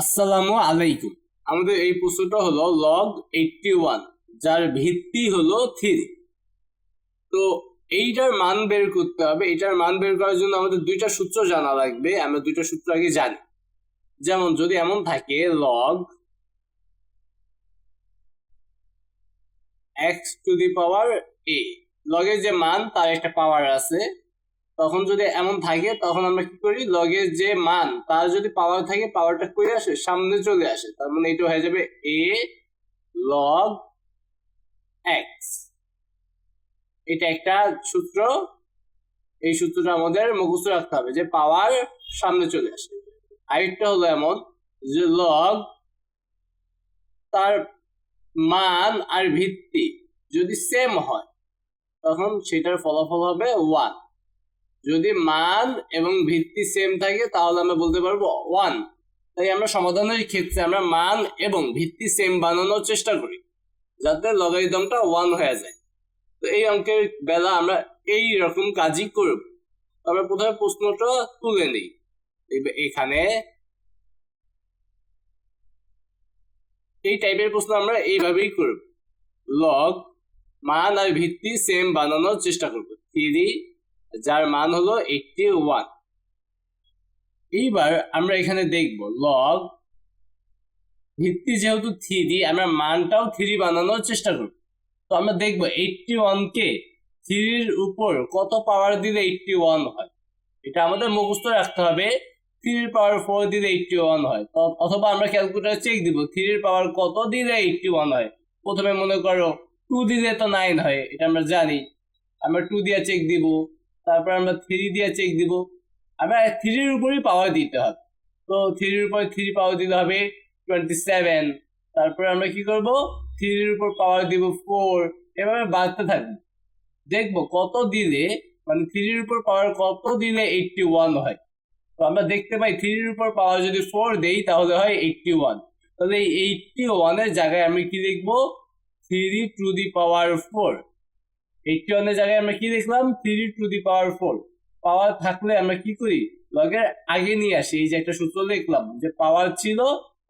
আসসালামু আলাইকুম। আমাদের এই প্রশ্নটা হলো লগ এইটটি ওয়ান যার ভিত্তি হলো থ্রি তো এইটার মান বের করতে হবে। এটার মান বের করার জন্য আমাদের দুইটা সূত্র জানা লাগবে। আমরা দুইটা সূত্র আগে জানি। যেমন যদি এমন থাকে log x to the power a লগের যে মান, তার একটা পাওয়ার আছে। তখন যদি এমন থাকে, তখন আমরা কি করি? লগের যে মান, তার যদি পাওয়ার থাকে পাওয়ারটা করে আসে? সামনে চলে আসে। তার মানে এটা হয়ে যাবে এ লগ এক্স এটা একটা সূত্র। এই সূত্রটা আমাদের মুখস্থ রাখতে হবে যে পাওয়ার সামনে চলে আসে। আরেকটা হলো এমন যে লগ তার মান আর ভিত্তি যদি সেম হয়, তখন সেটার ফলাফল হবে ওয়ান যদি মান এবং ভিত্তি সেম থাকে, তাহলে আমরা বলতে পারব ওয়ান তাই আমরা সমাধানের ক্ষেত্রে আমরা মান এবং ভিত্তি সেম বানানোর চেষ্টা করি, যাতে লগারিদমটা ওয়ান হয়ে যায়। তো এই অঙ্কের বেলা আমরা এই রকম কাজই করব। আমরা প্রথমে প্রশ্নটা তুলে নিই। এখানে এই টাইপের প্রশ্ন আমরা এইভাবেই করব। লগ মান আর ভিত্তি সেম বানানোর চেষ্টা করব। থ্রি যার মান হলো এইটটি ওয়ান এইবার আমরা এখানে দেখব লগ ভিত্তি যেহেতু থ্রি আমরা মানটাও থ্রি বানানোর চেষ্টা করব। তো আমরা দেখব এইটটি ওয়ানকে থ্রির উপর কত পাওয়ার দিলে এইটটি ওয়ান হয়? এটা আমাদের মুখস্থ রাখতে হবে। থ্রির পাওয়ার ফোর দিলে এইটটি ওয়ান হয় অথবা আমরা ক্যালকুলেটার চেক দিব থ্রির পাওয়ার কত দিলে এইটটি ওয়ান হয়? প্রথমে মনে করো টু দিলে তো নাইন হয়, এটা আমরা জানি। আমরা টু দিয়ে চেক দিব। তারপর আমরা থ্রি দিয়ে চেক দিব। আমরা থ্রির উপরেই পাওয়ার দিতে হবে। তো থ্রির উপর থ্রি পাওয়ার দিতে হবে টোয়েন্টি সেভেন তারপরে আমরা কি করব? থ্রির উপর পাওয়ার দিব ফোর এভাবে বাড়তে থাকবে। দেখব কত দিলে মানে থ্রির উপর পাওয়ার কত দিলে এইটটি ওয়ান হয়? তো আমরা দেখতে পাই থ্রির উপর পাওয়ার যদি ফোর দেই, তাহলে হয় এইটটি ওয়ান তাহলে এই এইটটি ওয়ানের জায়গায় আমি কি লিখব? Three to the power four eighty ওয়ানের জায়গায় আমরা কি লিখলাম three to the power four power থাকলে আমরা কি করি? লগের আগে নিয়ে আসি। এই যে একটা সূত্র লিখলাম যে পাওয়ার ছিল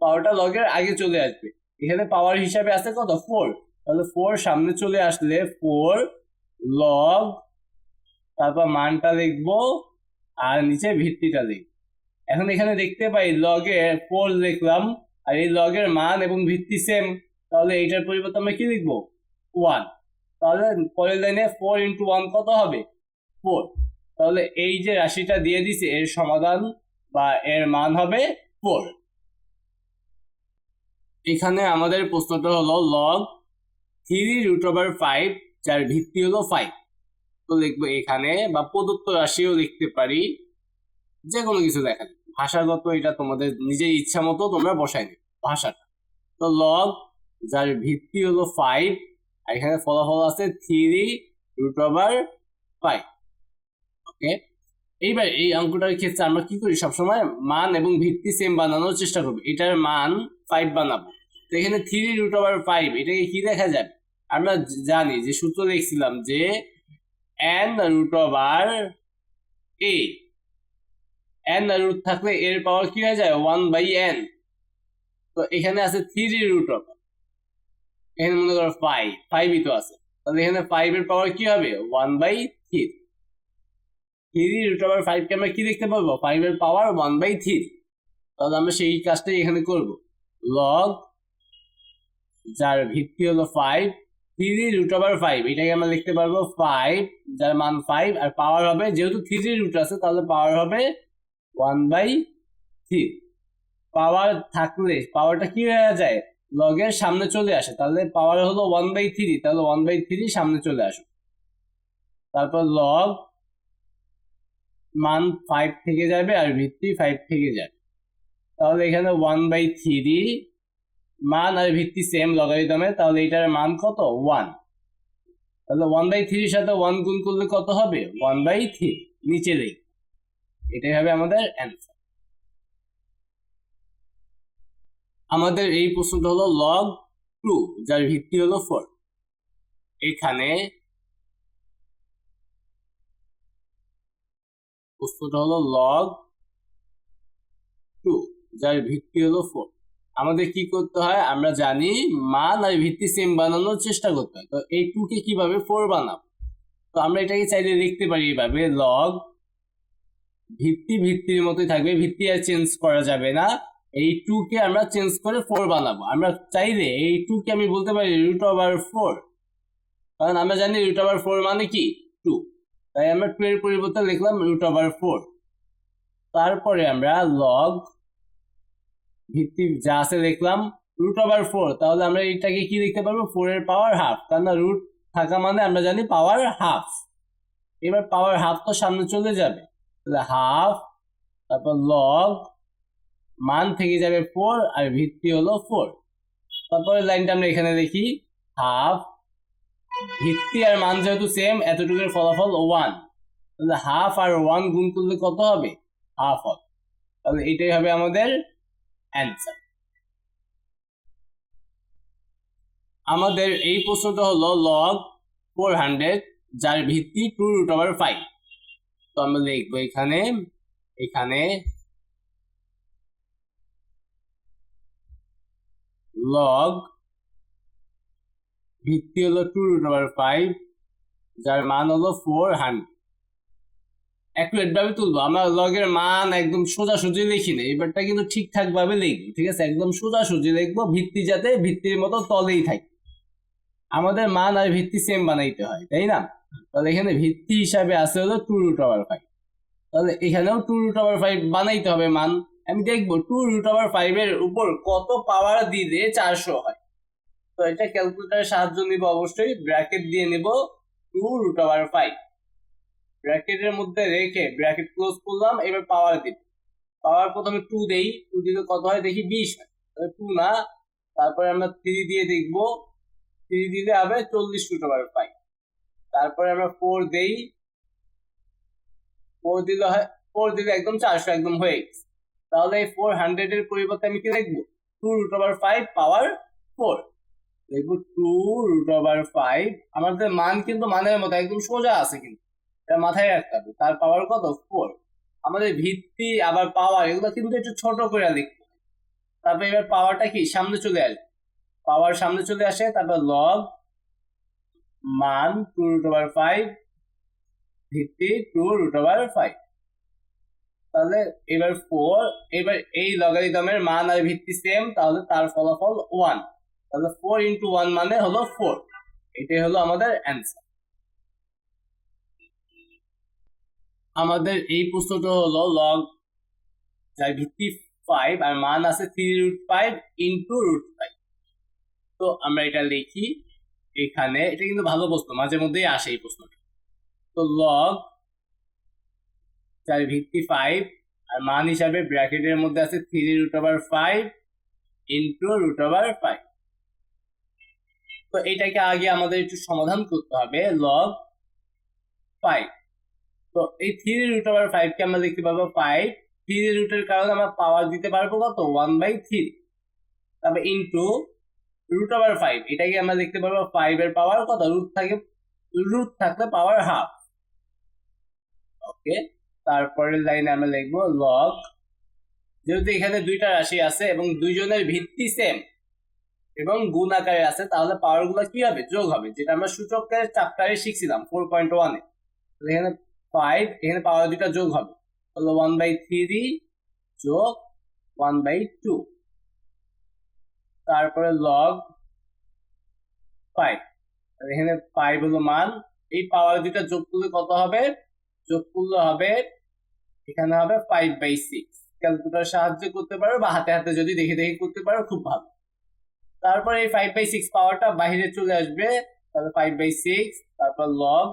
পাওয়ারটা লগের আগে চলে আসবে। এখানে পাওয়ার হিসাবে আছে কত? ফোর তাহলে ফোর সামনে চলে আসলে ফোর লগ তারপর মানটা লিখব, আর নিচে ভিত্তিটা লিখব। এখন এখানে দেখতে পাই লগে ফোর লিখলাম, আর এই লগের মান এবং ভিত্তি সেম তাহলে এইটার পরিবর্তে আমরা কি লিখব? ওয়ান তাহলে পরের লাইনে ফোর ইন্টু ওয়ান কত হবে? ফোর তাহলে এই যে রাশিটা দিয়ে দিছে, এর সমাধান বা এর মান হবে ফোর এখানে আমাদের প্রশ্নটা হলো log three root over five যার ভিত্তি হলো ফাইভ তো লিখব এখানে, বা প্রদত্ত রাশিও লিখতে পারি যে কোনো কিছু দেখান ভাষাগত এটা তোমাদের নিজের ইচ্ছা মতো তোমরা বসাই নেবে ভাষাটা। তো লগ যার ভিত্তি হলো ফাইভ এখানে ফলাফল আছে three root over five okay এইবার এই অঙ্কটার ক্ষেত্রে আমরা কি করি? সবসময় মান এবং ভিত্তি সেম বানানোর চেষ্টা করব। এটার মান ফাইভ বানাবো। তো এখানে থ্রি রুট ওভার ফাইভ এটাকে কি দেখা যাবে? আমরা জানি যে সূত্র দেখছিলাম যে n root over a n root থাকলে এর পাওয়ার কি হয়ে যায়? ওয়ান বাই এন তো এখানে আছে থ্রি রুট ওভার এখানে মনে করো ফাইভ ফাইভই তো আছে। তাহলে এখানে ফাইভ এর পাওয়ার কি হবে? One by three three root over ফাইভকে আমরা কি দেখতে পাবো? ফাইভ এর পাওয়ার ওয়ান বাই থ্রি তাহলে আমরা সেই কাজটাই এখানে করব। লগ যার ভিত্তি হলো five three root over five এটাকে আমরা লিখতে পারব ফাইভ যার মান ফাইভ আর পাওয়ার হবে, যেহেতু থ্রি রুট আছে, তাহলে পাওয়ার হবে ওয়ান বাই থ্রি পাওয়ার থাকলে পাওয়ারটা কি হয়ে যায়? লগের সামনে চলে আসে, তাহলে পাওয়ার হলো ওয়ান বাই থ্রি তাহলে ওয়ান বাই থ্রি সামনে চলে আসে তারপর লগ মান ফাইভ থেকে যাবে আর ভিত্তি ফাইভ থেকে যাবে। তাহলে এখানে ওয়ান বাই থ্রি মান আর ভিত্তি সেম লগারিদমে তাহলে এটার মান কত? ওয়ান তাহলে ওয়ান বাই থ্রির সাথে ওয়ান গুণ করলে কত হবে? ওয়ান বাই থ্রি নিচে লিখ। এটাই হবে আমাদের অ্যান্সার আমাদের এই প্রশ্নটা হলো লগ টু যার ভিত্তি হলো ফোর এখানে প্রশ্নটা হলো লগ টু যার ভিত্তি হলো ফোর আমাদের কি করতে হয়? আমরা জানি মান আর ভিত্তি সেম বানানোর চেষ্টা করতে হয়। তো এই টু কে কীভাবে ফোর বানাবো? তো আমরা এটাকে চাইলে লিখতে পারি এইভাবে লগ ভিত্তি ভিত্তির মতোই থাকবে, ভিত্তি আর চেঞ্জ করা যাবে না। এই টু কে আমরা চেঞ্জ করে ফোর বানাবো। আমরা চাইলে এই টু কে আমি বলতে পারি রুট ওভার ফোর কারণ আমরা জানি রুট ওভার ফোর মানে কি? টু তাই আমরা টু এর পরিবর্তে লিখলাম রুট ওভার ফোর তারপরে আমরা লগ ভিত্তি যা আছে লিখলাম রুট ওভার ফোর তাহলে আমরা এটাকে কি লিখতে পারব? ফোর এর পাওয়ার হাফ কারণ রুট থাকা মানে আমরা জানি পাওয়ার হাফ এবার পাওয়ার হাফ তো সামনে চলে যাবে। তাহলে হাফ তারপর লগ মান থেকে যাবে ফোর আর ভিত্তি হলো ফোর তারপরে লাইনটা আমরা এখানে লিখি হাফ ভিত্তি আর মান যেহেতু সেম এতটুকুর ফলাফল ওয়ান তাহলে হাফ আর ওয়ান গুণ করলে কত হবে? হাফ হবে। তাহলে এটাই হবে আমাদের অ্যান্সার আমাদের এই প্রশ্নটা হলো লগ ফোর হান্ড্রেড যার ভিত্তি টু রুট ওভার ফাইভ তো আমরা লিখব এখানে এখানে লগ ভিত্তি হলো টু রুট ওভার ফাইভ যার মান হলো ফোর হান্ড্রেড অ্যাকুরেট ভাবে তুলবো, আমরা লগের মান একদম সোজাসুজি লিখি না এবারটা কিন্তু ঠিকঠাক ভাবে লিখব, ঠিক আছে? একদম সোজাসুজি লিখব, ভিত্তি যাতে ভিত্তির মতো তলেই থাকে। আমাদের মান আর ভিত্তি সেম বানাইতে হয়, তাই না? তাহলে এখানে ভিত্তি হিসাবে আছে হলো টু রুট ওভার ফাইভ তাহলে এখানেও টু রুট ওভার ফাইভ বানাইতে হবে মান। আমি দেখব টু রুট ওভার ফাইভ এর উপর কত পাওয়ার দিলে চারশো হয়। তো এটা ক্যালকুলেটারের সাহায্য নিব অবশ্যই। ব্র্যাকেট দিয়ে নিব টু রুট ওভার ফাইভ ব্র্যাকেটের মধ্যে রেখে ব্র্যাকেট ক্লোজ করলাম, এবার পাওয়ার দিব। পাওয়ার প্রথমে টু দেই টু দিলে কত হয়? দেখি বিশ হয়। টু না। তারপরে আমরা থ্রি দিয়ে দেখব। থ্রি দিলে হবে চল্লিশ রুট ওভার ফাইভ তারপরে আমরা ফোর দেই। ফোর দিলে হয় ফোর দিলে একদম চারশো একদম হয়ে গেছে। তাহলে এই ফোর হান্ড্রেড এর পরিবর্তে আমি কি লিখব? Two root over five power four লিখব টু রুট ওভার ফাইভ আমাদের মান কিন্তু মানের মতো, একদম সোজা আছে কিন্তু। এটা মাথায় রাখতে হবে। তার পাওয়ার কত? ফোর আমাদের ভিত্তি, আবার পাওয়ার এগুলো কিন্তু একটু ছোট করে লিখতে হবে। তারপরে এবার পাওয়ারটা কি? সামনে চলে আসবে পাওয়ার সামনে চলে আসে, তারপর লগ মান টু রুট ওভার ফাইভ ভিত্তি টু রুট ওভার ফাইভ তাহলে এবার ফোর এবার এই লগারিদমের মান আর ভিত্তি সেম তাহলে তার ফলাফল ওয়ান তাহলে ফোর ইন্টু ওয়ান মানে হলো ফোর এটাই হলো আমাদের অ্যান্সার আমাদের এই প্রশ্নটা হলো লগ যার ভিত্তি ফাইভ আর মান আছে three root five into root five তো আমরা এটা লিখি, এখানে, এটা কিন্তু ভালো প্রশ্ন মাঝে মধ্যেই আসে এই প্রশ্নটা। তো লগ যার ভিত্তি ফাইভ আর মান হিসাবে ব্র্যাকেটের মধ্যে আছে three root over five into root over five তো এটাকে আগে আমাদের একটু সমাধান করতে হবে লগ ফাইভ তো এই থ্রি রুট ওভার ফাইভকে আমরা লিখতে পারব ফাইভ থ্রি রুটের কারণে আমরা পাওয়ার দিতে পারব কত? ওয়ান বাই থ্রি তারপরে ইন্টু রুট ওভার ফাইভ এটাকে আমরা লিখতে পারব ফাইভ এর পাওয়ার কত? রুট থাকে রুট থাকলে পাওয়ার হাফ ওকে তারপরের লাইনে আমরা লিখব লগ যেহেতু এখানে দুইটা রাশি আছে এবং দুইজনের ভিত্তি সেম এবং গুণ আকারে আছে, তাহলে পাওয়ারগুলো কি হবে? যোগ হবে, যেটা আমরা সূচকের চ্যাপ্টারে শিখছিলাম ফোর পয়েন্ট ওয়ানে এখানে ফাইভ এখানে পাওয়ার দুইটা যোগ হবে। তাহলে ওয়ান বাই থ্রি যোগ ওয়ান বাই টু তারপরে লগ ফাইভ এখানে ফাইভ হলো মান, এই পাওয়ার দুইটা যোগ করলে কত হবে? যোগ করলে হবে এখানে হবে ফাইভ বাই সিক্স ক্যালকুলেটার সাহায্য করতে পারো বা হাতে হাতে যদি দেখে দেখে করতে পারো, খুব ভালো। তারপর এই ফাইভ বাই সিক্স পাওয়ারটা বাইরে চলে আসবে, তাহলে ফাইভ বাই সিক্স তারপর লগ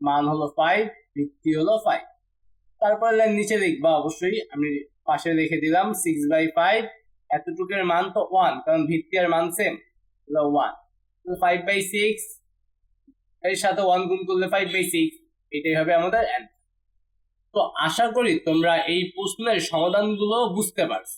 মান হলো ফাইভ ভিত্তি হলো ফাইভ তারপর নিচে লিখবা অবশ্যই, আমি পাশে রেখে দিলাম সিক্স বাই ফাইভ এতটুকুর মান তো ওয়ান কারণ ভিত্তি আর মান same one five by six এর সাথে ওয়ান গুণ করলে ফাইভ বাই সিক্স এটাই হবে আমাদের অ্যান্সার তো আশা করি তোমরা এই প্রশ্নের সমাধানগুলো বুঝতে পারছ।